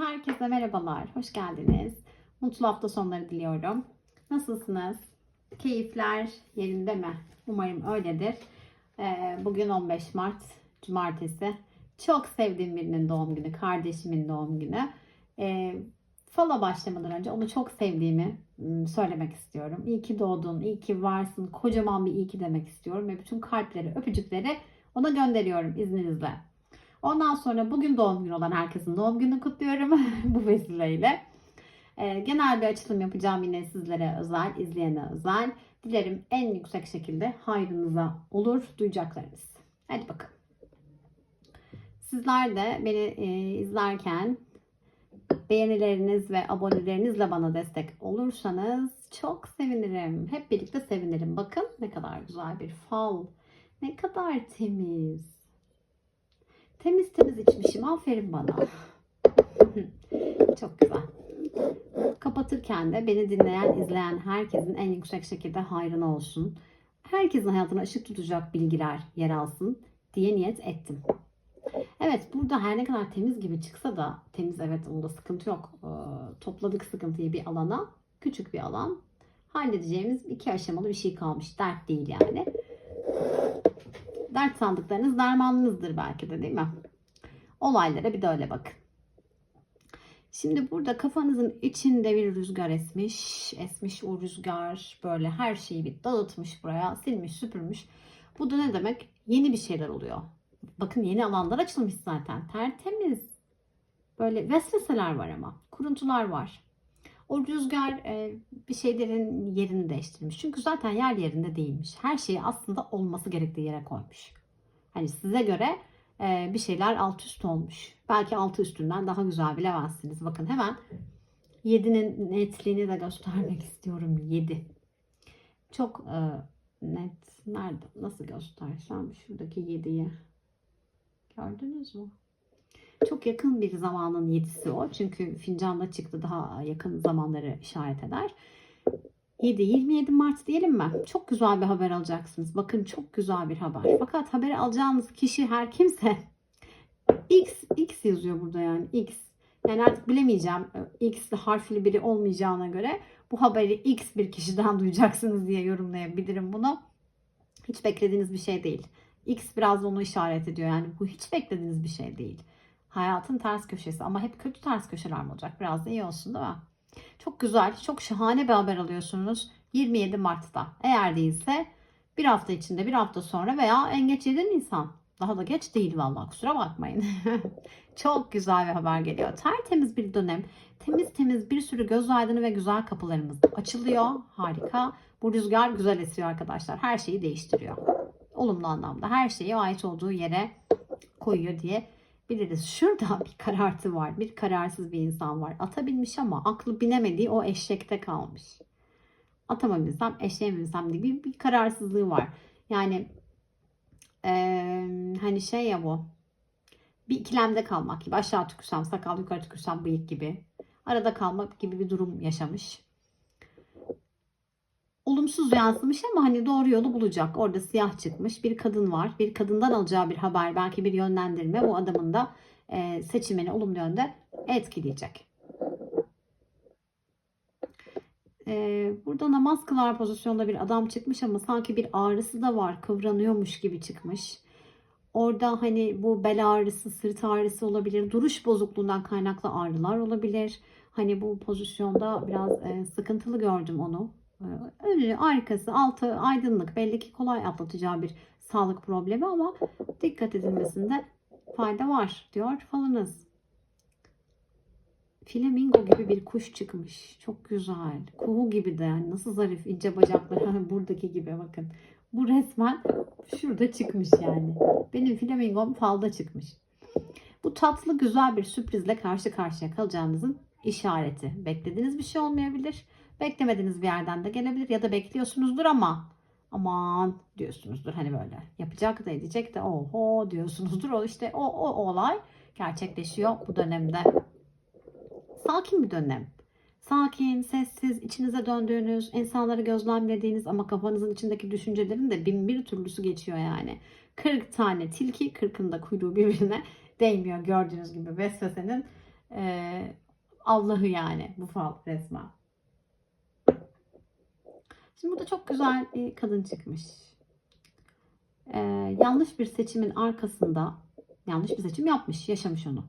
Herkese merhabalar, hoş geldiniz. Mutlu hafta sonları diliyorum. Nasılsınız? Keyifler yerinde mi? Umarım öyledir. Ee, Bugün 15 Mart, Cumartesi. Çok sevdiğim birinin doğum günü, kardeşimin doğum günü. Ee, Fala başlamadan önce onu çok sevdiğimi söylemek istiyorum. İyi ki doğdun, iyi ki varsın, kocaman bir iyi ki demek istiyorum. Ve bütün kalpleri, öpücükleri ona gönderiyorum izninizle. Ondan sonra bugün doğum günü olan herkesin doğum gününü kutluyorum bu vesileyle. Ee, genel bir açılım yapacağım yine sizlere özel, izleyene özel. Dilerim en yüksek şekilde hayrınıza olur duyacaklarınız. Hadi bakalım. Sizler de beni e, izlerken beğenileriniz ve abonelerinizle bana destek olursanız çok sevinirim. Hep birlikte sevinirim. Bakın ne kadar güzel bir fal. Ne kadar temiz. Temiz temiz içmişim. Aferin bana. Çok güzel. Kapatırken de beni dinleyen, izleyen herkesin en yüksek şekilde hayrına olsun. Herkesin hayatına ışık tutacak bilgiler yer alsın diye niyet ettim. Evet burada her ne kadar temiz gibi çıksa da temiz evet onda sıkıntı yok. Ee, topladık sıkıntıyı bir alana. Küçük bir alan. Halledeceğimiz iki aşamalı bir şey kalmış. Dert değil yani. Dert sandıklarınız dermanınızdır belki de değil mi? Olaylara bir de öyle bakın. Şimdi burada kafanızın içinde bir rüzgar esmiş. Esmiş o rüzgar böyle her şeyi bir dağıtmış buraya. Silmiş süpürmüş. Bu da ne demek? Yeni bir şeyler oluyor. Bakın yeni alanlar açılmış zaten. Tertemiz. Böyle vesveseler var ama. Kuruntular var. O rüzgar e, bir şeylerin yerini değiştirmiş. Çünkü zaten yer yerinde değilmiş. Her şeyi aslında olması gerektiği yere koymuş. Hani size göre e, bir şeyler alt üst olmuş. Belki altı üstünden daha güzel bilemezsiniz. Bakın hemen 7'nin netliğini de göstermek istiyorum. 7. Çok e, net. Nerede? Nasıl göstersem şuradaki 7'yi. Gördünüz mü? Çok yakın bir zamanın yedisi o. Çünkü fincanda çıktı daha yakın zamanları işaret eder. 7, 27 Mart diyelim mi? Çok güzel bir haber alacaksınız. Bakın çok güzel bir haber. Fakat haberi alacağınız kişi her kimse X, X yazıyor burada yani X. Yani artık bilemeyeceğim. X harfli biri olmayacağına göre bu haberi X bir kişiden duyacaksınız diye yorumlayabilirim bunu. Hiç beklediğiniz bir şey değil. X biraz onu işaret ediyor. Yani bu hiç beklediğiniz bir şey değil. Hayatın ters köşesi ama hep kötü ters köşeler mi olacak? Biraz da iyi olsun değil mi? Çok güzel, çok şahane bir haber alıyorsunuz 27 Mart'ta. Eğer değilse bir hafta içinde, bir hafta sonra veya en geç 7 Nisan. Daha da geç değil vallahi kusura bakmayın. çok güzel bir haber geliyor. Tertemiz bir dönem. Temiz temiz bir sürü göz aydını ve güzel kapılarımız açılıyor. Harika. Bu rüzgar güzel esiyor arkadaşlar. Her şeyi değiştiriyor. Olumlu anlamda. Her şeyi ait olduğu yere koyuyor diye biliriz. Şurada bir karartı var. Bir kararsız bir insan var. Ata binmiş ama aklı binemediği o eşekte kalmış. Ata mı binsem, eşeğe binsem diye bir, kararsızlığı var. Yani eee, hani şey ya bu. Bir ikilemde kalmak gibi. Aşağı tükürsem sakal, yukarı tükürsem bıyık gibi. Arada kalmak gibi bir durum yaşamış. Olumsuz yansımış ama hani doğru yolu bulacak. Orada siyah çıkmış. Bir kadın var. Bir kadından alacağı bir haber, belki bir yönlendirme bu adamın da e, seçimini olumlu yönde etkileyecek. E, burada namaz kılar pozisyonda bir adam çıkmış ama sanki bir ağrısı da var. Kıvranıyormuş gibi çıkmış. Orada hani bu bel ağrısı, sırt ağrısı olabilir. Duruş bozukluğundan kaynaklı ağrılar olabilir. Hani bu pozisyonda biraz e, sıkıntılı gördüm onu. E, önü, arkası, altı aydınlık. Belli ki kolay atlatacağı bir sağlık problemi ama dikkat edilmesinde fayda var diyor falınız. Flamingo gibi bir kuş çıkmış. Çok güzel. Kuğu gibi de yani nasıl zarif ince bacakları buradaki gibi bakın. Bu resmen şurada çıkmış yani. Benim flamingom falda çıkmış. Bu tatlı güzel bir sürprizle karşı karşıya kalacağınızın işareti. Beklediğiniz bir şey olmayabilir. Beklemediğiniz bir yerden de gelebilir ya da bekliyorsunuzdur ama aman diyorsunuzdur. Hani böyle yapacak da edecek de oho diyorsunuzdur. O işte o, o, o olay gerçekleşiyor bu dönemde. Sakin bir dönem. Sakin sessiz içinize döndüğünüz insanları gözlemlediğiniz ama kafanızın içindeki düşüncelerin de bin bir türlüsü geçiyor yani. 40 tane tilki 40'ın da kuyruğu birbirine değmiyor gördüğünüz gibi. Vesvesenin Ee, Allah'ı yani bu fal resmen. Şimdi burada çok güzel bir kadın çıkmış. Ee, yanlış bir seçimin arkasında yanlış bir seçim yapmış, yaşamış onu.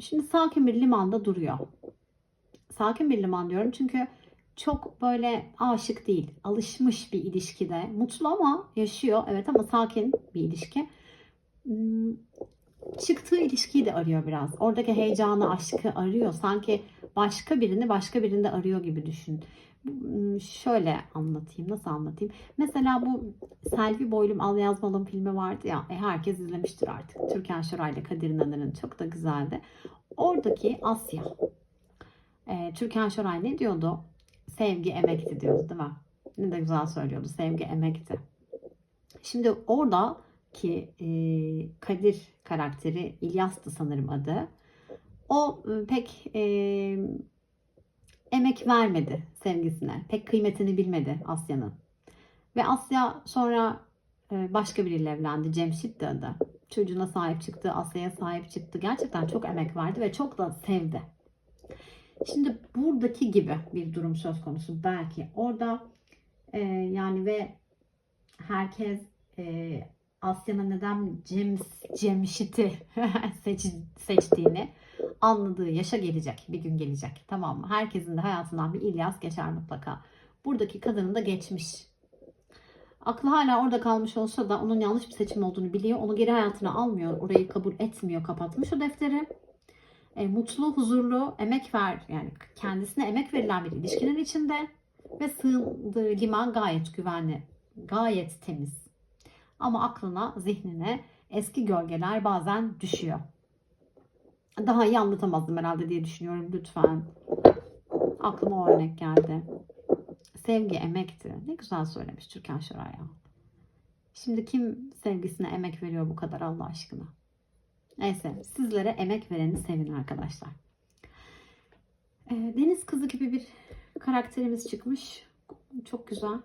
Şimdi sakin bir limanda duruyor. Sakin bir liman diyorum çünkü çok böyle aşık değil. Alışmış bir ilişkide. Mutlu ama yaşıyor. Evet ama sakin bir ilişki. Hmm, Çıktığı ilişkiyi de arıyor biraz. Oradaki heyecanı, aşkı arıyor. Sanki başka birini başka birinde arıyor gibi düşün. Şöyle anlatayım. Nasıl anlatayım? Mesela bu Selvi Boylum Al Yazmalım filmi vardı ya. E, herkes izlemiştir artık. Türkan Şoray ile Kadir İnanır'ın çok da güzeldi. Oradaki Asya. E, Türkan Şoray ne diyordu? Sevgi emekti diyordu değil mi? Ne de güzel söylüyordu. Sevgi emekti. Şimdi oradaki e, Kadir karakteri İlyas'tı sanırım adı. O e, pek e, emek vermedi sevgisine. Pek kıymetini bilmedi Asya'nın. Ve Asya sonra e, başka biriyle evlendi. Cemşit de adı. Çocuğuna sahip çıktı, Asya'ya sahip çıktı. Gerçekten çok emek verdi ve çok da sevdi. Şimdi buradaki gibi bir durum söz konusu belki. Orada e, yani ve herkes e, Asya'nın neden Cem, Cemşit'i seç, seçtiğini anladığı yaşa gelecek. Bir gün gelecek. Tamam mı? Herkesin de hayatından bir İlyas geçer mutlaka. Buradaki kadının da geçmiş. Aklı hala orada kalmış olsa da onun yanlış bir seçim olduğunu biliyor. Onu geri hayatına almıyor. Orayı kabul etmiyor. Kapatmış o defteri. E, mutlu, huzurlu, emek ver yani kendisine emek verilen bir ilişkinin içinde ve sığındığı liman gayet güvenli, gayet temiz. Ama aklına, zihnine eski gölgeler bazen düşüyor. Daha iyi anlatamazdım herhalde diye düşünüyorum lütfen. Aklıma o örnek geldi. Sevgi emekti. Ne güzel söylemiş Türkan Şoray ya. Şimdi kim sevgisine emek veriyor bu kadar Allah aşkına? Neyse sizlere emek vereni sevin arkadaşlar. Ee, Deniz kızı gibi bir karakterimiz çıkmış. Çok güzel.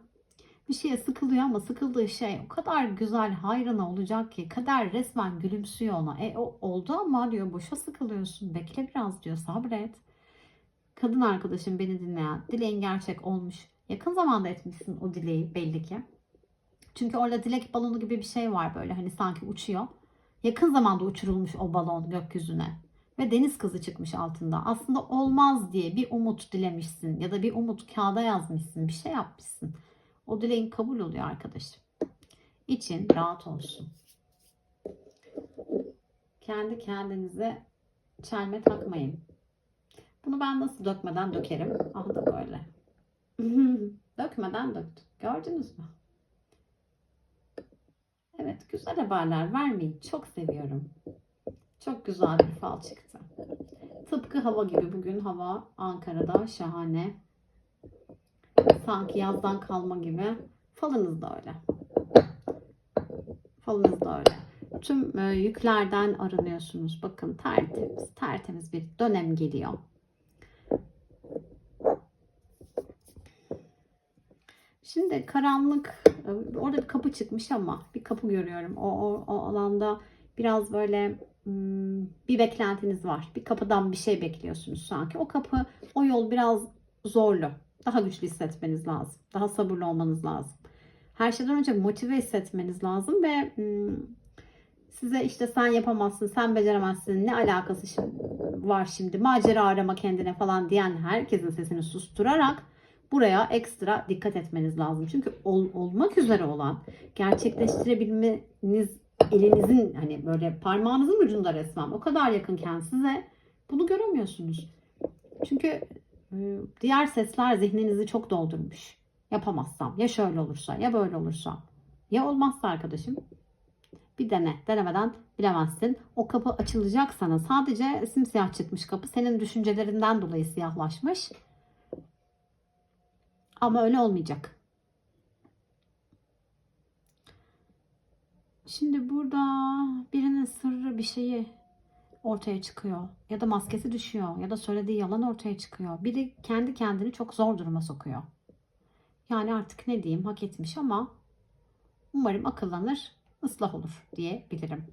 Bir şeye sıkılıyor ama sıkıldığı şey o kadar güzel hayrına olacak ki kader resmen gülümsüyor ona. E o oldu ama diyor boşa sıkılıyorsun. Bekle biraz diyor sabret. Kadın arkadaşım beni dinleyen dileğin gerçek olmuş. Yakın zamanda etmişsin o dileği belli ki. Çünkü orada dilek balonu gibi bir şey var böyle hani sanki uçuyor. Yakın zamanda uçurulmuş o balon gökyüzüne. Ve deniz kızı çıkmış altında. Aslında olmaz diye bir umut dilemişsin ya da bir umut kağıda yazmışsın. Bir şey yapmışsın. O dileğin kabul oluyor arkadaşım. İçin rahat olsun. Kendi kendinize çelme takmayın. Bunu ben nasıl dökmeden dökerim? Ah da böyle. dökmeden döktüm. Gördünüz mü? Evet, güzel haberler vermeyi çok seviyorum. Çok güzel bir fal çıktı. Tıpkı hava gibi bugün hava Ankara'da şahane. Sanki yazdan kalma gibi. Falınız da öyle. Falınız da öyle. Tüm e, yüklerden arınıyorsunuz. Bakın tertemiz, tertemiz bir dönem geliyor. Şimdi karanlık, e, orada bir kapı çıkmış ama bir kapı görüyorum. O, o, o alanda biraz böyle hmm, bir beklentiniz var. Bir kapıdan bir şey bekliyorsunuz sanki. O kapı, o yol biraz zorlu. Daha güçlü hissetmeniz lazım. Daha sabırlı olmanız lazım. Her şeyden önce motive hissetmeniz lazım ve size işte sen yapamazsın, sen beceremezsin, ne alakası var şimdi, macera arama kendine falan diyen herkesin sesini susturarak buraya ekstra dikkat etmeniz lazım. Çünkü ol, olmak üzere olan, gerçekleştirebilmeniz elinizin hani böyle parmağınızın ucunda resmen o kadar yakınken size bunu göremiyorsunuz. Çünkü diğer sesler zihninizi çok doldurmuş. Yapamazsam, ya şöyle olursa, ya böyle olursa. Ya olmazsa arkadaşım. Bir dene. Denemeden bilemezsin. O kapı açılacak sana. Sadece simsiyah çıkmış kapı. Senin düşüncelerinden dolayı siyahlaşmış. Ama öyle olmayacak. Şimdi burada birinin sırrı bir şeyi ortaya çıkıyor. Ya da maskesi düşüyor. Ya da söylediği yalan ortaya çıkıyor. Biri kendi kendini çok zor duruma sokuyor. Yani artık ne diyeyim hak etmiş ama umarım akıllanır, ıslah olur diyebilirim.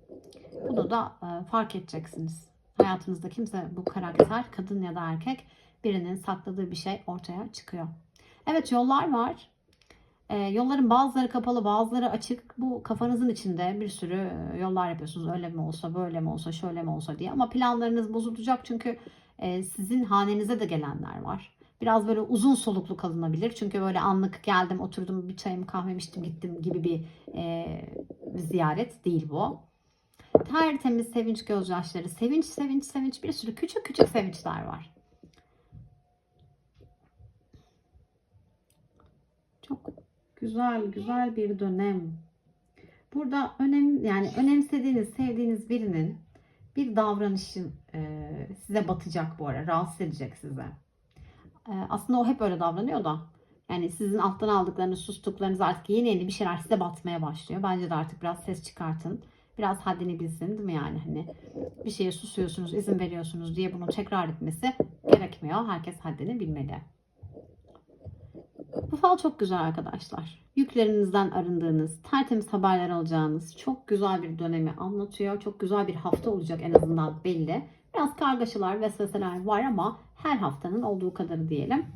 Bunu da e, fark edeceksiniz. hayatınızda kimse bu karakter, kadın ya da erkek birinin sakladığı bir şey ortaya çıkıyor. Evet yollar var. Ee, yolların bazıları kapalı, bazıları açık. Bu kafanızın içinde bir sürü e, yollar yapıyorsunuz. Öyle mi olsa, böyle mi olsa, şöyle mi olsa diye. Ama planlarınız bozulacak çünkü e, sizin hanenize de gelenler var. Biraz böyle uzun soluklu kalınabilir. Çünkü böyle anlık geldim, oturdum, bir çayımı kahvemi içtim, gittim gibi bir e, ziyaret değil bu. Tertemiz sevinç gözyaşları. Sevinç, sevinç, sevinç. Bir sürü küçük küçük sevinçler var. Çok güzel, güzel bir dönem. Burada önem yani önemsediğiniz, sevdiğiniz birinin bir davranışı e, size batacak bu ara, rahatsız edecek size. E, aslında o hep öyle davranıyor da. Yani sizin alttan aldıklarınız, sustuklarınız artık yeni yeni bir şeyler size batmaya başlıyor. Bence de artık biraz ses çıkartın. Biraz haddini bilsin değil mi yani? Hani bir şeye susuyorsunuz, izin veriyorsunuz diye bunu tekrar etmesi gerekmiyor. Herkes haddini bilmeli. Bu fal çok güzel arkadaşlar. Yüklerinizden arındığınız, tertemiz haberler alacağınız çok güzel bir dönemi anlatıyor. Çok güzel bir hafta olacak en azından belli. Biraz kargaşalar, vesveseler var ama her haftanın olduğu kadarı diyelim.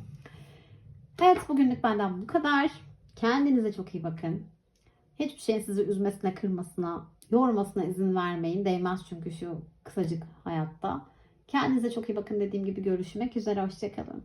Evet bugünlük benden bu kadar. Kendinize çok iyi bakın. Hiçbir şeyin sizi üzmesine, kırmasına, yormasına izin vermeyin. Değmez çünkü şu kısacık hayatta. Kendinize çok iyi bakın dediğim gibi görüşmek üzere. Hoşçakalın.